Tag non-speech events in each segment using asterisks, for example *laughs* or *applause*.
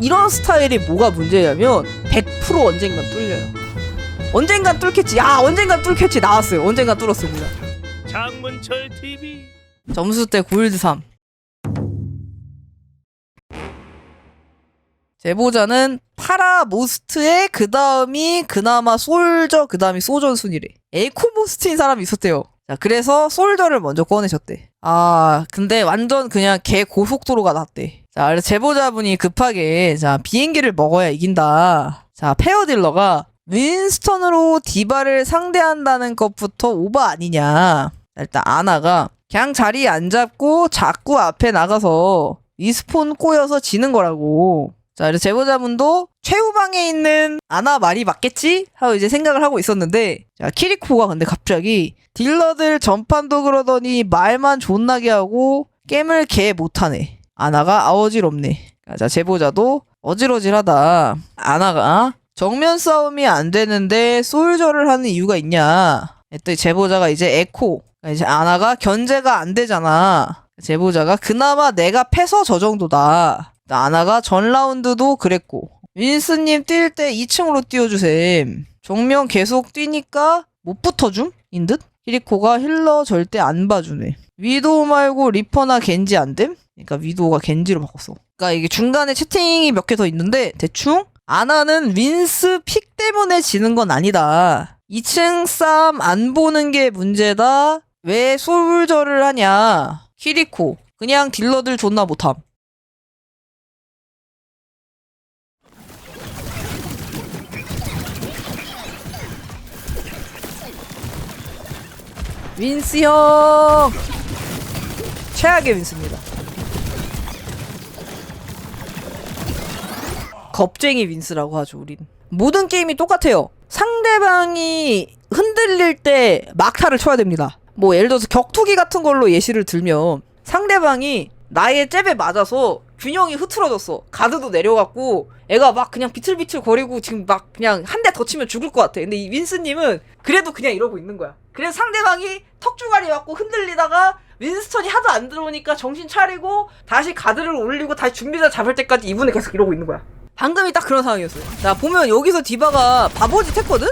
이런 스타일이 뭐가 문제냐면 100% 언젠간 뚫려요. 언젠간 뚫겠지. 야, 언젠간 뚫겠지. 나왔어요. 언젠간 뚫었습니다. 장문철 TV 점수 때 9일드 3. 제보자는 파라 모스트의 그 다음이 그나마 솔저 그 다음이 소전 순이래. 에코 모스트인 사람이 있었대요. 자 그래서 솔저를 먼저 꺼내셨대. 아 근데 완전 그냥 개 고속도로가 났대. 자 그래서 제보자분이 급하게 자 비행기를 먹어야 이긴다. 자 페어 딜러가 윈스턴으로 디바를 상대한다는 것부터 오버 아니냐. 일단 아나가 그냥 자리에 안 잡고 자꾸 앞에 나가서 리스폰 꼬여서 지는 거라고. 자, 그래서 제보자분도 최후방에 있는 아나 말이 맞겠지? 하고 이제 생각을 하고 있었는데, 자, 키리코가 근데 갑자기 딜러들 전판도 그러더니 말만 존나게 하고 게임을 개 못하네. 아나가 아어지럽네. 자, 제보자도 어질어질하다. 아나가 정면 싸움이 안 되는데 솔저를 하는 이유가 있냐? 했더니 제보자가 이제 에코 이제 아나가 견제가 안 되잖아. 제보자가 그나마 내가 패서 저 정도다. 아나가 전 라운드도 그랬고 윈스님 뛸 때 2층으로 띄워주셈. 정면 계속 뛰니까 못 붙어줌? 인 듯? 히리코가 힐러 절대 안 봐주네. 위도우 말고 리퍼나 겐지 안 됨? 그러니까 위도우가 겐지로 바꿨어. 그러니까 이게 중간에 채팅이 몇 개 더 있는데 대충 아나는 윈스 픽 때문에 지는 건 아니다. 2층 싸움 안 보는 게 문제다. 왜 솔저를 하냐? 키리코. 그냥 딜러들 존나 못함. 윈스 형! 최악의 윈스입니다. 겁쟁이 윈스라고 하죠, 우린. 모든 게임이 똑같아요. 상대방이 흔들릴 때 막타를 쳐야 됩니다. 뭐 예를 들어서 격투기 같은 걸로 예시를 들면 상대방이 나의 잽에 맞아서 균형이 흐트러졌어. 가드도 내려갔고 애가 막 그냥 비틀비틀 거리고 지금 막 그냥 한 대 더 치면 죽을 것 같아. 근데 이 윈스님은 그래도 그냥 이러고 있는 거야. 그래서 상대방이 턱주가리 맞고 흔들리다가 윈스턴이 하도 안 들어오니까 정신 차리고 다시 가드를 올리고 다시 준비자 잡을 때까지 이분은 계속 이러고 있는 거야. 방금이 딱 그런 상황이었어요. 자, 보면 여기서 디바가 바보짓 했거든?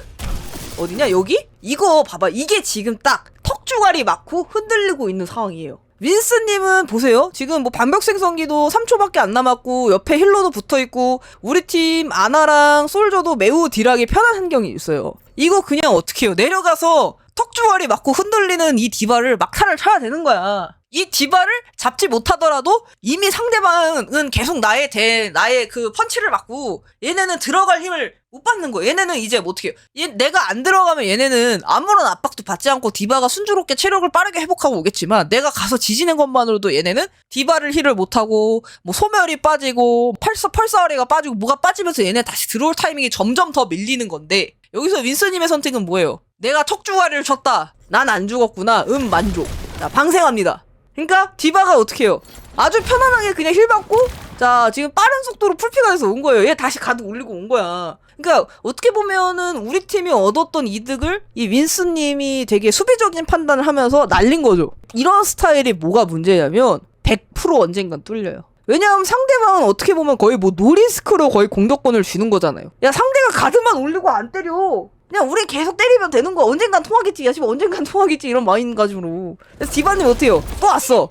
어디냐, 여기? 이거 봐봐. 이게 지금 딱 턱주가리 맞고 흔들리고 있는 상황이에요. 윈스님은 보세요. 지금 뭐 반벽 생성기도 3초밖에 안 남았고, 옆에 힐러도 붙어 있고, 우리 팀 아나랑 솔저도 매우 딜하기 편한 환경이 있어요. 이거 그냥 어떻게 해요? 내려가서 턱주가리 맞고 흔들리는 이 디바를 막타를 쳐야 되는 거야. 이 디바를 잡지 못하더라도 이미 상대방은 계속 나의 대 나의 그 펀치를 맞고 얘네는 들어갈 힘을 못 받는 거야. 얘네는 이제 뭐 어떻게? 얘 내가 안 들어가면 얘네는 아무런 압박도 받지 않고 디바가 순조롭게 체력을 빠르게 회복하고 오겠지만 내가 가서 지지는 것만으로도 얘네는 디바를 힐을 못 하고 뭐 소멸이 빠지고 펄서 펄서리가 빠지고 뭐가 빠지면서 얘네 다시 들어올 타이밍이 점점 더 밀리는 건데 여기서 윈스님의 선택은 뭐예요? 내가 척주가리를 쳤다. 난 안 죽었구나. 음 만족. 자 방생합니다. 그러니까 디바가 어떻게 해요? 아주 편안하게 그냥 힐 받고 자 지금 빠른 속도로 풀피가 돼서 온 거예요. 얘 다시 가드 올리고 온 거야. 그러니까 어떻게 보면은 우리 팀이 얻었던 이득을 이 윈스님이 되게 수비적인 판단을 하면서 날린 거죠. 이런 스타일이 뭐가 문제냐면 100% 언젠간 뚫려요. 왜냐하면 상대방은 어떻게 보면 거의 뭐 노리스크로 거의 공격권을 쥐는 거잖아요. 야 상대가 가드만 올리고 안 때려. 그냥 우리 계속 때리면 되는 거야. 언젠간 통하겠지. 야, 씨발 언젠간 통하겠지. 이런 마인가짐으로. 그래서 디바님 어때요? 또 왔어.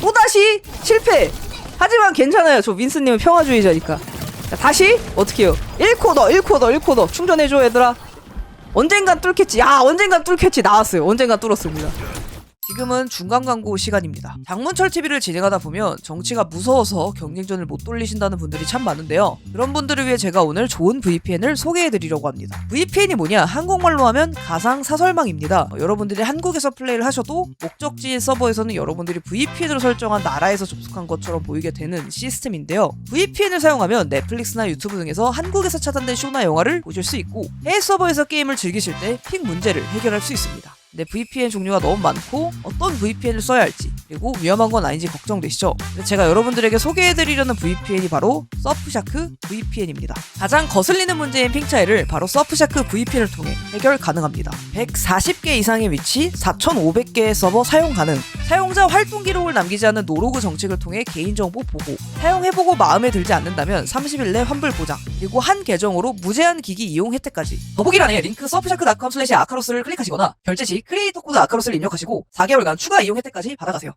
또 다시 실패. 하지만 괜찮아요. 저 윈스님은 평화주의자니까. 자, 다시 어떻게 해요? 1코더, 1코더, 1코더. 충전해줘, 얘들아. 언젠간 뚫겠지. 야, 언젠간 뚫겠지. 나왔어요. 언젠간 뚫었습니다. 지금은 중간 광고 시간입니다. 장문철 TV를 진행하다 보면 정치가 무서워서 경쟁전을 못 돌리신다는 분들이 참 많은데요. 그런 분들을 위해 제가 오늘 좋은 VPN을 소개해드리려고 합니다. VPN이 뭐냐? 한국말로 하면 가상 사설망입니다. 어, 여러분들이 한국에서 플레이를 하셔도 목적지 서버에서는 여러분들이 VPN으로 설정한 나라에서 접속한 것처럼 보이게 되는 시스템인데요. VPN을 사용하면 넷플릭스나 유튜브 등에서 한국에서 차단된 쇼나 영화를 보실 수 있고 해외 서버에서 게임을 즐기실 때픽 문제를 해결할 수 있습니다. 내 VPN 종류가 너무 많고 어떤 VPN을 써야 할지 그리고 위험한 건 아닌지 걱정되시죠? 제가 여러분들에게 소개해드리려는 VPN이 바로 서프샤크 VPN입니다. 가장 거슬리는 문제인 핑 차이를 바로 서프샤크 VPN을 통해 해결 가능합니다. 140개 이상의 위치, 4,500개의 서버 사용 가능. 사용자 활동 기록을 남기지 않는 노로그 정책을 통해 개인정보 보호. 사용해보고 마음에 들지 않는다면 30일 내 환불 보장. 그리고 한 계정으로 무제한 기기 이용 혜택까지. 더보기란에 링크 서프샤크.com 슬래시 아카로스를 클릭하시거나 결제 시 크리에이터 코드 아카로스를 입력하시고 4개월간 추가 이용 혜택까지 받아가세요.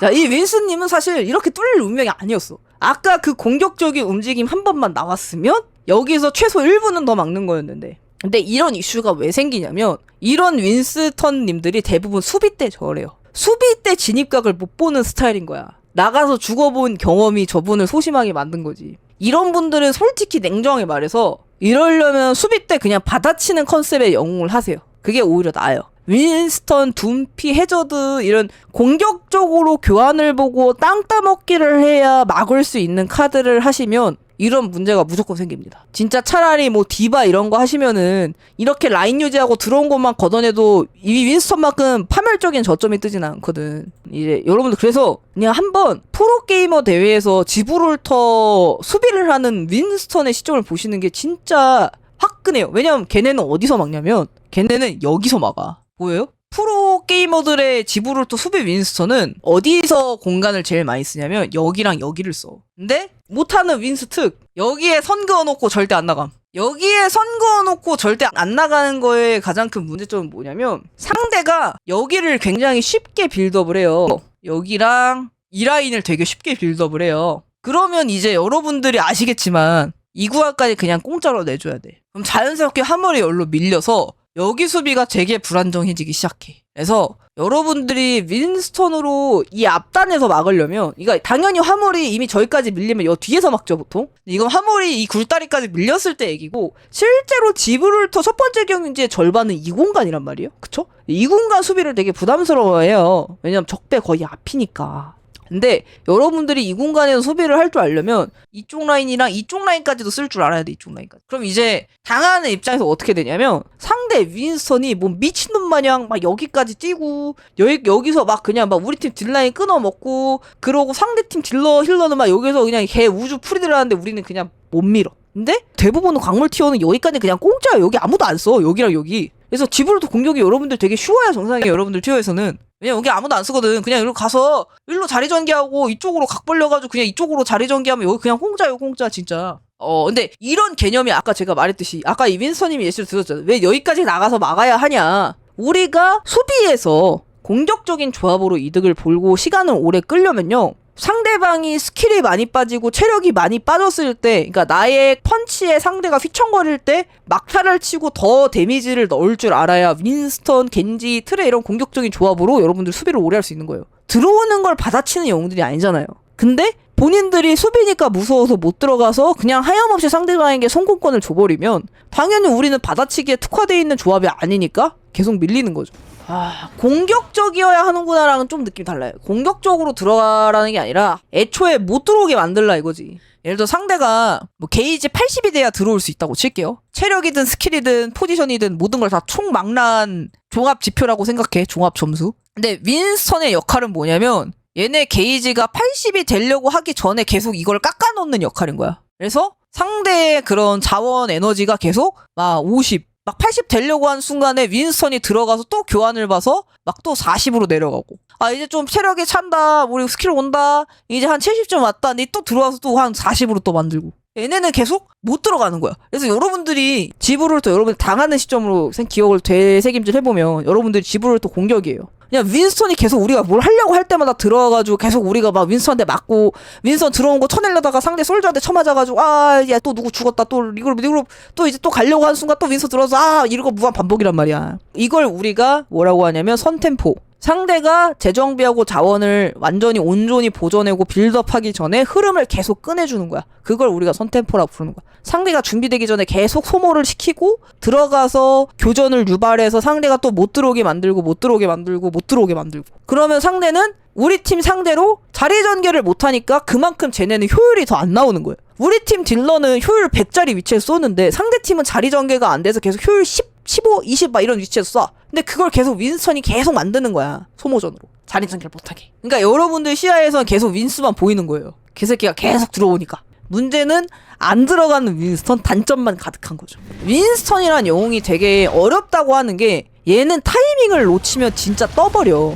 자, 이 윈스님은 사실 이렇게 뚫릴 운명이 아니었어. 아까 그 공격적인 움직임 한 번만 나왔으면 여기서 최소 1분은 더 막는 거였는데. 근데 이런 이슈가 왜 생기냐면 이런 윈스턴님들이 대부분 수비 때 저래요. 수비 때 진입각을 못 보는 스타일인 거야. 나가서 죽어본 경험이 저분을 소심하게 만든 거지. 이런 분들은 솔직히 냉정하게 말해서 이러려면 수비 때 그냥 받아치는 컨셉의 영웅을 하세요. 그게 오히려 나아요. 윈스턴, 둠피, 해저드 이런 공격적으로 교환을 보고 땅 따먹기를 해야 막을 수 있는 카드를 하시면 이런 문제가 무조건 생깁니다. 진짜 차라리 뭐 디바 이런 거 하시면은 이렇게 라인 유지하고 들어온 것만 걷어내도 이 윈스턴만큼 파멸적인 저점이 뜨진 않거든. 이제 여러분들 그래서 그냥 한번 프로게이머 대회에서 지브롤터 수비를 하는 윈스턴의 시점을 보시는 게 진짜 화끈해요. 왜냐면 걔네는 어디서 막냐면 걔네는 여기서 막아. 보여요? 프로 게이머들의 지불을 또 수비 윈스턴은 어디서 공간을 제일 많이 쓰냐면 여기랑 여기를 써. 근데 못하는 윈스 특 여기에 선 그어놓고 절대 안 나감. 여기에 선 그어놓고 절대 안 나가는 거에 가장 큰 문제점은 뭐냐면 상대가 여기를 굉장히 쉽게 빌드업을 해요. 여기랑 이 라인을 되게 쉽게 빌드업을 해요. 그러면 이제 여러분들이 아시겠지만 이 구간까지 그냥 공짜로 내줘야 돼. 그럼 자연스럽게 한 머리 열로 밀려서 여기 수비가 되게 불안정해지기 시작해. 그래서 여러분들이 윈스턴으로 이 앞단에서 막으려면 이거 당연히 화물이 이미 저기까지 밀리면 여 뒤에서 막죠 보통. 이건 화물이 이 굴다리까지 밀렸을 때 얘기고 실제로 지브롤터 첫 번째 경기의 절반은 이 공간이란 말이에요. 그쵸? 이 공간 수비를 되게 부담스러워해요. 왜냐면 적배 거의 앞이니까. 근데 여러분들이 이 공간에서 소비를 할 줄 알려면 이쪽 라인이랑 이쪽 라인까지도 쓸 줄 알아야 돼 이쪽 라인까지. 그럼 이제 당하는 입장에서 어떻게 되냐면 상대 윈스턴이 뭐 미친놈 마냥 막 여기까지 뛰고 여기, 여기서 막 그냥 막 우리 팀 딜라인 끊어먹고 그러고 상대팀 딜러 힐러는 막 여기서 그냥 개 우주 풀이들 하는데 우리는 그냥 못 밀어. 근데 대부분의 광물 티어는 여기까지 그냥 공짜야. 여기 아무도 안 써. 여기랑 여기 그래서 지브로도 공격이 여러분들 되게 쉬워요 정상에 여러분들 티어에서는. 왜냐 여기 아무도 안 쓰거든. 그냥 일로 가서 일로 자리 전개하고 이쪽으로 각 벌려가지고 그냥 이쪽으로 자리 전개하면 여기 그냥 공짜 진짜. 어 근데 이런 개념이 아까 제가 말했듯이 아까 이 윈스턴님이 예시를 들었잖아요. 왜 여기까지 나가서 막아야 하냐? 우리가 수비에서 공격적인 조합으로 이득을 볼고 시간을 오래 끌려면요 상대방이 스킬이 많이 빠지고 체력이 많이 빠졌을 때, 그러니까 나의 펀치에 상대가 휘청거릴 때 막타를 치고 더 데미지를 넣을 줄 알아야 윈스턴, 겐지, 트레 이런 공격적인 조합으로 여러분들 수비를 오래 할 수 있는 거예요. 들어오는 걸 받아치는 영웅들이 아니잖아요. 근데 본인들이 수비니까 무서워서 못 들어가서 그냥 하염없이 상대방에게 성공권을 줘버리면 당연히 우리는 받아치기에 특화되어 있는 조합이 아니니까 계속 밀리는 거죠. 아, 공격적이어야 하는구나랑은 좀 느낌이 달라요. 공격적으로 들어가라는 게 아니라 애초에 못 들어오게 만들라 이거지. 예를 들어 상대가 뭐 게이지 80이 돼야 들어올 수 있다고 칠게요. 체력이든 스킬이든 포지션이든 모든 걸 다 총망라한 종합 지표라고 생각해. 종합 점수. 근데 윈스턴의 역할은 뭐냐면 얘네 게이지가 80이 되려고 하기 전에 계속 이걸 깎아놓는 역할인 거야. 그래서 상대의 그런 자원 에너지가 계속 막 50, 막 80 되려고 한 순간에 윈스턴이 들어가서 또 교환을 봐서 막 또 40으로 내려가고. 아 이제 좀 체력이 찬다. 우리 스킬 온다. 이제 한 70점 왔다 근데 또 들어와서 또 한 40으로 또 만들고. 얘네는 계속 못 들어가는 거야. 그래서 여러분들이 지브를 또 여러분 당하는 시점으로 생 기억을 되새김질 해보면 여러분들이 지브를 또 공격이에요 그냥 윈스턴이 계속 우리가 뭘 하려고 할 때마다 들어와가지고 계속 우리가 막 윈스턴한테 맞고 윈스턴 들어온 거 쳐내려다가 상대 솔저한테 쳐맞아가지고 아 야 또 누구 죽었다 또 리그룹 리그룹 또 이제 또 가려고 하는 순간 또 윈스턴 들어서 아 이러고 무한 반복이란 말이야. 이걸 우리가 뭐라고 하냐면 선템포 상대가 재정비하고 자원을 완전히 온전히 보존하고 빌드업하기 전에 흐름을 계속 꺼내주는 거야. 그걸 우리가 선템포라고 부르는 거야. 상대가 준비되기 전에 계속 소모를 시키고 들어가서 교전을 유발해서 상대가 또 못 들어오게 만들고 못 들어오게 만들고 못 들어오게 만들고 그러면 상대는 우리 팀 상대로 자리 전개를 못하니까 그만큼 쟤네는 효율이 더 안 나오는 거예요. 우리 팀 딜러는 효율 100짜리 위치에 쏘는데 상대 팀은 자리 전개가 안 돼서 계속 효율 10, 15, 20 막 이런 위치에서 쏴. 근데 그걸 계속 윈스턴이 계속 만드는 거야. 소모전으로. 자리 전개를 못하게. 그러니까 여러분들 시야에선 계속 윈스만 보이는 거예요. 개새끼가 계속 들어오니까. 문제는 안 들어가는 윈스턴 단점만 가득한 거죠. 윈스턴이란 영웅이 되게 어렵다고 하는 게 얘는 타이밍을 놓치면 진짜 떠버려.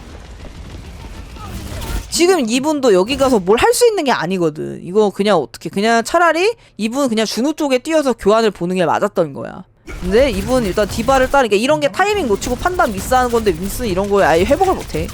지금 이분도 여기 가서 뭘 할 수 있는 게 아니거든. 이거 그냥 어떻게 그냥 차라리 이분 그냥 준우 쪽에 뛰어서 교환을 보는 게 맞았던 거야. 근데 이분 일단 디바를 따니까 이런 게 타이밍 놓치고 판단 미스하는 건데 윈스 이런 거에 아예 회복을 못해.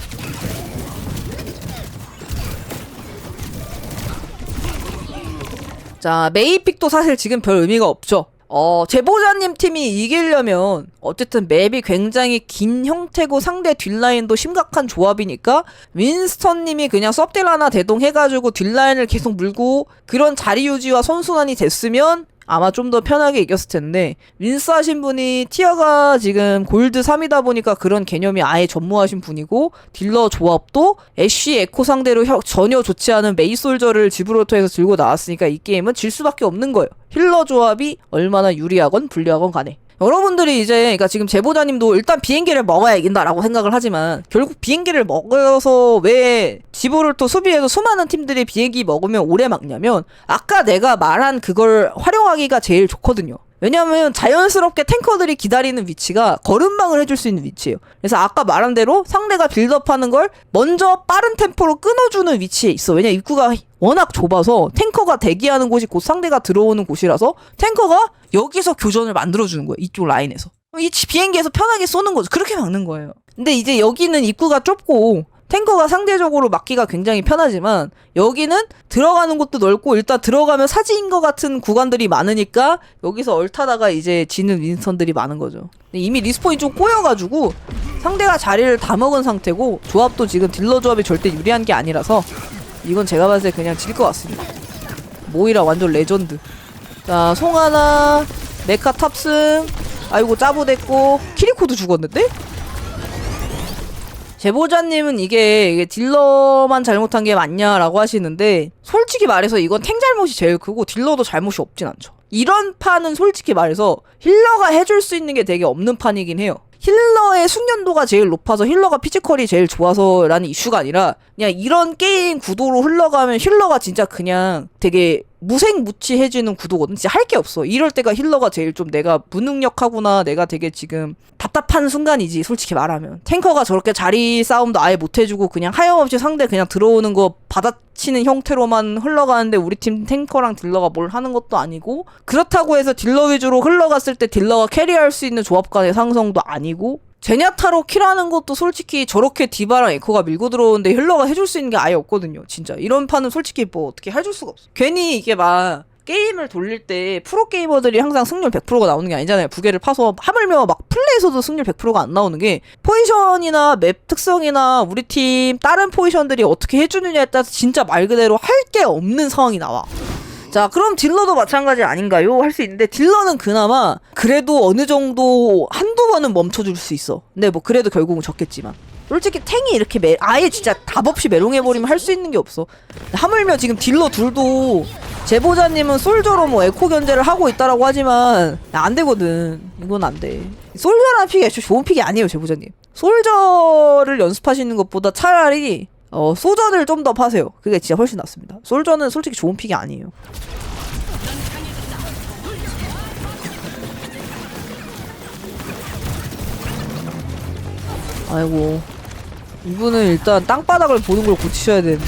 자 메이픽도 사실 지금 별 의미가 없죠. 어 제보자님 팀이 이기려면 어쨌든 맵이 굉장히 긴 형태고 상대 뒷라인도 심각한 조합이니까 윈스턴님이 그냥 섭딜 하나 대동해가지고 뒷라인을 계속 물고 그런 자리 유지와 선순환이 됐으면 아마 좀 더 편하게 이겼을 텐데 윈스 하신 분이 티어가 지금 골드 3이다 보니까 그런 개념이 아예 전무하신 분이고 딜러 조합도 애쉬 에코 상대로 혀- 전혀 좋지 않은 메이솔저를 지브롤터에서 들고 나왔으니까 이 게임은 질 수밖에 없는 거예요. 힐러 조합이 얼마나 유리하건 불리하건 간에. 여러분들이 이제 그러니까 지금 제보자님도 일단 비행기를 먹어야 이긴다라고 생각을 하지만 결국 비행기를 먹어서 왜 지브롤터 수비에서 수많은 팀들이 비행기 먹으면 오래 막냐면 아까 내가 말한 그걸 활용하기가 제일 좋거든요. 왜냐하면 자연스럽게 탱커들이 기다리는 위치가 걸음망을 해줄 수 있는 위치예요. 그래서 아까 말한 대로 상대가 빌드업하는 걸 먼저 빠른 템포로 끊어주는 위치에 있어. 왜냐 입구가 워낙 좁아서 탱커가 대기하는 곳이 곧 상대가 들어오는 곳이라서 탱커가 여기서 교전을 만들어주는 거예요. 이쪽 라인에서. 이 치- 비행기에서 편하게 쏘는 거죠. 그렇게 막는 거예요. 근데 이제 여기는 입구가 좁고 탱커가 상대적으로 막기가 굉장히 편하지만 여기는 들어가는 곳도 넓고 일단 들어가면 사지인 것 같은 구간들이 많으니까 여기서 얼타다가 이제 지는 윈스턴들이 많은 거죠. 이미 리스폰이 좀 꼬여가지고 상대가 자리를 다 먹은 상태고 조합도 지금 딜러 조합이 절대 유리한 게 아니라서 이건 제가 봤을 때 그냥 질 것 같습니다. 모이라 완전 레전드. 자, 송하나, 메카 탑승, 아이고 짜부 됐고, 키리코도 죽었는데? 제보자님은 이게, 이게 딜러만 잘못한 게 맞냐라고 하시는데, 솔직히 말해서 이건 탱 잘못이 제일 크고, 딜러도 잘못이 없진 않죠. 이런 판은 솔직히 말해서 힐러가 해줄 수 있는 게 되게 없는 판이긴 해요. 힐러의 숙련도가 제일 높아서 힐러가 피지컬이 제일 좋아서라는 이슈가 아니라 그냥 이런 게임 구도로 흘러가면 힐러가 진짜 그냥 되게 무색무취해지는 구도거든. 진짜 할 게 없어. 이럴 때가 힐러가 제일 좀 내가 무능력하구나. 내가 되게 지금 답답한 순간이지. 솔직히 말하면. 탱커가 저렇게 자리 싸움도 아예 못 해주고 그냥 하염없이 상대 그냥 들어오는 거 받아치는 형태로만 흘러가는데 우리 팀 탱커랑 딜러가 뭘 하는 것도 아니고 그렇다고 해서 딜러 위주로 흘러갔을 때 딜러가 캐리할 수 있는 조합 간의 상성도 아니고 제냐타로 킬하는 것도 솔직히 저렇게 디바랑 에코가 밀고 들어오는데 힐러가 해줄 수 있는 게 아예 없거든요. 진짜 이런 판은 솔직히 뭐 어떻게 해줄 수가 없어. 괜히 이게 막 게임을 돌릴 때 프로 게이머들이 항상 승률 100%가 나오는 게 아니잖아요. 부계를 파서 하물며 막 플레이에서도 승률 100%가 안 나오는 게 포지션이나 맵 특성이나 우리 팀 다른 포지션들이 어떻게 해주느냐에 따라서 진짜 말 그대로 할 게 없는 상황이 나와. 자, 그럼 딜러도 마찬가지 아닌가요? 할 수 있는데 딜러는 그나마 그래도 어느 정도 한두 번은 멈춰줄 수 있어. 근데 뭐 그래도 결국은 졌겠지만. 솔직히 탱이 이렇게 매, 아예 진짜 답 없이 메롱해버리면 할 수 있는 게 없어. 하물며 지금 딜러 둘도 제보자님은 솔저로 뭐 에코 견제를 하고 있다라고 하지만 안 되거든. 이건 안 돼. 솔저라는 픽이 애초에 좋은 픽이 아니에요, 제보자님. 솔저를 연습하시는 것보다 차라리 어, 소전을 좀 더 파세요. 그게 진짜 훨씬 낫습니다. 솔저는 솔직히 좋은 픽이 아니에요. 아이고. 이분은 일단 땅바닥을 보는 걸 고치셔야 되는데.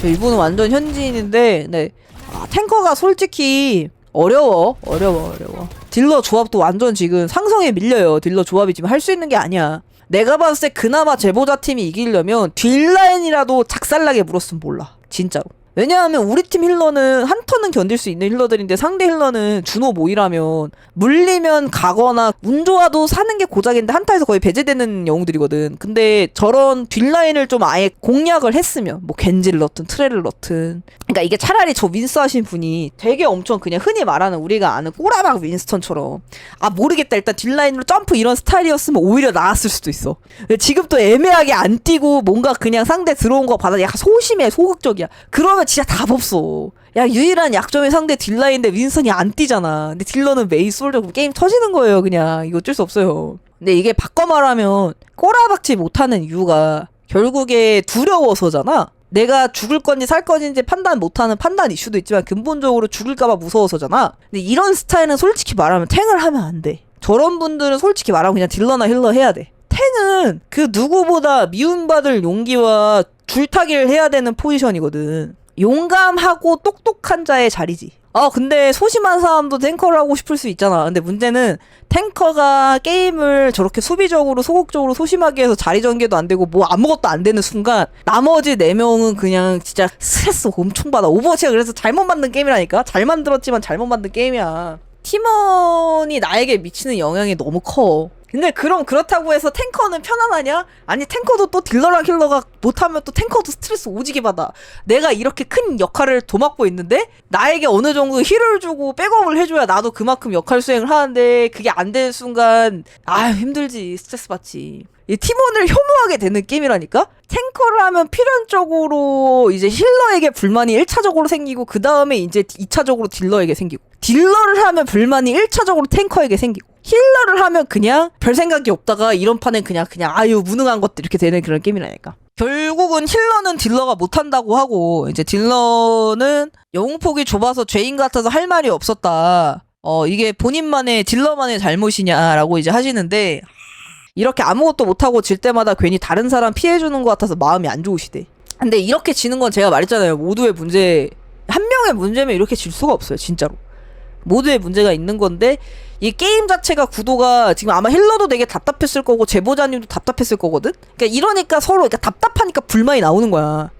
저 이분은 완전 현지인인데, 네. 아, 탱커가 솔직히 어려워. 어려워, 어려워. 딜러 조합도 완전 지금 상성에 밀려요. 딜러 조합이 지금 할 수 있는 게 아니야. 내가 봤을 때 그나마 제보자 팀이 이기려면 뒷라인이라도 작살나게 물었으면 몰라. 진짜로. 왜냐하면 우리 팀 힐러는 한 턴은 견딜 수 있는 힐러들인데 상대 힐러는 준호 모이라면 물리면 가거나 운 좋아도 사는 게 고작인데 한타에서 거의 배제되는 영웅들이거든. 근데 저런 뒷라인을 좀 아예 공략을 했으면 뭐 겐지를 넣든 트레를 넣든 그러니까 이게 차라리 저 윈스 하신 분이 되게 엄청 그냥 흔히 말하는 우리가 아는 꼬라박 윈스턴처럼 아 모르겠다 일단 뒷라인으로 점프 이런 스타일이었으면 오히려 나았을 수도 있어. 지금 또 애매하게 안 뛰고 뭔가 그냥 상대 들어온 거 받아 약간 소심해 소극적이야. 그러면 진짜 답 없어. 야 유일한 약점이 상대 딜라인데 윈선이 안 뛰잖아. 근데 딜러는 메이 솔저 게임 터지는 거예요 그냥. 이거 어쩔 수 없어요. 근데 이게 바꿔 말하면 꼬라박지 못하는 이유가 결국에 두려워서잖아. 내가 죽을 건지 살 건지 판단 못하는 판단 이슈도 있지만 근본적으로 죽을까봐 무서워서잖아. 근데 이런 스타일은 솔직히 말하면 탱을 하면 안 돼. 저런 분들은 솔직히 말하면 그냥 딜러나 힐러 해야 돼. 탱은 그 누구보다 미움받을 용기와 줄타기를 해야 되는 포지션이거든. 용감하고 똑똑한 자의 자리지. 아, 근데 소심한 사람도 탱커를 하고 싶을 수 있잖아. 근데 문제는 탱커가 게임을 저렇게 수비적으로 소극적으로 소심하게 해서 자리 전개도 안 되고 뭐 아무것도 안 되는 순간 나머지 네 명은 그냥 진짜 스트레스 엄청 받아. 오버워치가 그래서 잘못 만든 게임이라니까? 잘 만들었지만 잘못 만든 게임이야. 팀원이 나에게 미치는 영향이 너무 커. 근데 그럼 그렇다고 해서 탱커는 편안하냐? 아니 탱커도 또 딜러랑 힐러가 못하면 또 탱커도 스트레스 오지게 받아. 내가 이렇게 큰 역할을 도맡고 있는데 나에게 어느 정도 힐을 주고 백업을 해줘야 나도 그만큼 역할 수행을 하는데 그게 안 되는 순간 아 힘들지 스트레스 받지. 이 팀원을 혐오하게 되는 게임이라니까? 탱커를 하면 필연적으로 이제 힐러에게 불만이 1차적으로 생기고 그 다음에 이제 2차적으로 딜러에게 생기고 딜러를 하면 불만이 1차적으로 탱커에게 생기고 힐러를 하면 그냥 별 생각이 없다가 이런 판엔 그냥 그냥 아유 무능한 것들 이렇게 되는 그런 게임이라니까. 결국은 힐러는 딜러가 못한다고 하고 이제 딜러는 영웅폭이 좁아서 죄인 같아서 할 말이 없었다. 어 이게 본인만의 딜러만의 잘못이냐라고 이제 하시는데 이렇게 아무것도 못하고 질 때마다 괜히 다른 사람 피해주는 것 같아서 마음이 안 좋으시대. 근데 이렇게 지는 건 제가 말했잖아요. 모두의 문제, 한 명의 문제면 이렇게 질 수가 없어요. 진짜로. 모두의 문제가 있는 건데, 이 게임 자체가 구도가 지금 아마 힐러도 되게 답답했을 거고, 제보자님도 답답했을 거거든? 그러니까 이러니까 서로, 그러니까 답답하니까 불만이 나오는 거야.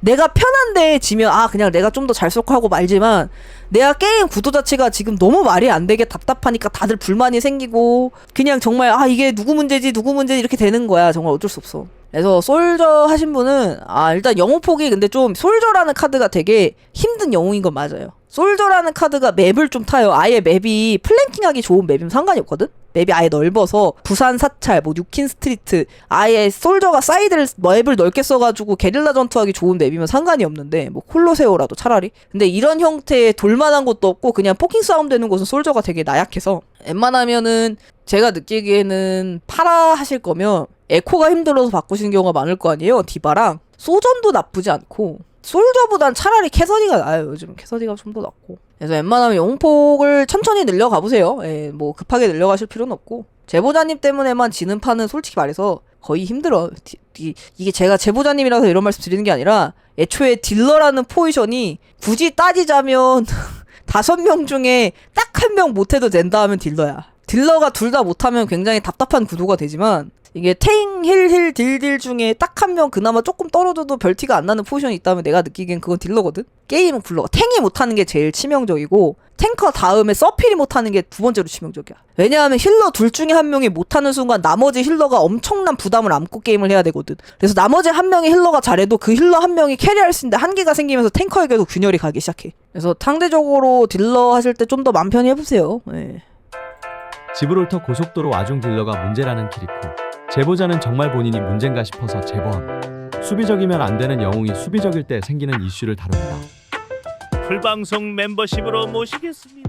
내가 편한데 지면, 아, 그냥 내가 좀 더잘 쏠고 하고 말지만, 내가 게임 구도 자체가 지금 너무 말이 안 되게 답답하니까 다들 불만이 생기고 그냥 정말 아 이게 누구 문제지 누구 문제지 이렇게 되는 거야 정말 어쩔 수 없어 그래서 솔저 하신 분은 아 일단 영웅 폭이 근데 좀 솔저라는 카드가 되게 힘든 영웅인 건 맞아요 솔저라는 카드가 맵을 좀 타요. 아예 맵이 플랭킹하기 좋은 맵이면 상관이 없거든? 맵이 아예 넓어서 부산 사찰, 뭐 뉴킨 스트리트 아예 솔저가 사이드를 맵을 넓게 써가지고 게릴라 전투하기 좋은 맵이면 상관이 없는데 뭐 콜로세오라도 차라리? 근데 이런 형태의 돌만한 것도 없고 그냥 포킹 싸움 되는 곳은 솔저가 되게 나약해서. 웬만하면은 제가 느끼기에는 파라 하실 거면 에코가 힘들어서 바꾸시는 경우가 많을 거 아니에요 디바랑. 소전도 나쁘지 않고 솔저보단 차라리 캐서디가 나아요 요즘. 캐서디가 좀 더 낫고. 그래서 웬만하면 영폭을 천천히 늘려가 보세요. 예, 뭐 급하게 늘려가실 필요는 없고. 제보자님 때문에만 지는 판은 솔직히 말해서 거의 힘들어. 디- 이- 이게 제가 제보자님이라서 이런 말씀 드리는 게 아니라 애초에 딜러라는 포지션이 굳이 따지자면 *laughs* 다섯 명 중에 딱 한 명 못해도 된다 하면 딜러야. 딜러가 둘 다 못하면 굉장히 답답한 구도가 되지만 이게 탱, 힐, 힐, 딜, 딜 중에 딱 한 명 그나마 조금 떨어져도 별 티가 안 나는 포지션이 있다면 내가 느끼기엔 그건 딜러거든? 게임은 굴러가. 탱이 못하는 게 제일 치명적이고 탱커 다음에 서필이 못하는 게 두 번째로 치명적이야. 왜냐하면 힐러 둘 중에 한 명이 못하는 순간 나머지 힐러가 엄청난 부담을 안고 게임을 해야 되거든. 그래서 나머지 한 명의 힐러가 잘해도 그 힐러 한 명이 캐리할 수 있는데 한계가 생기면서 탱커에게도 균열이 가기 시작해. 그래서 상대적으로 딜러 하실 때 좀 더 맘 편히 해보세요. 예. 지브롤터 고속도로 와중 딜러가 문제라는 키리코. 제보자는 정말 본인이 문제인가 싶어서 제보함. 수비적이면 안 되는 영웅이 수비적일 때 생기는 이슈를 다룹니다. 풀방송 멤버십으로 모시겠습니다.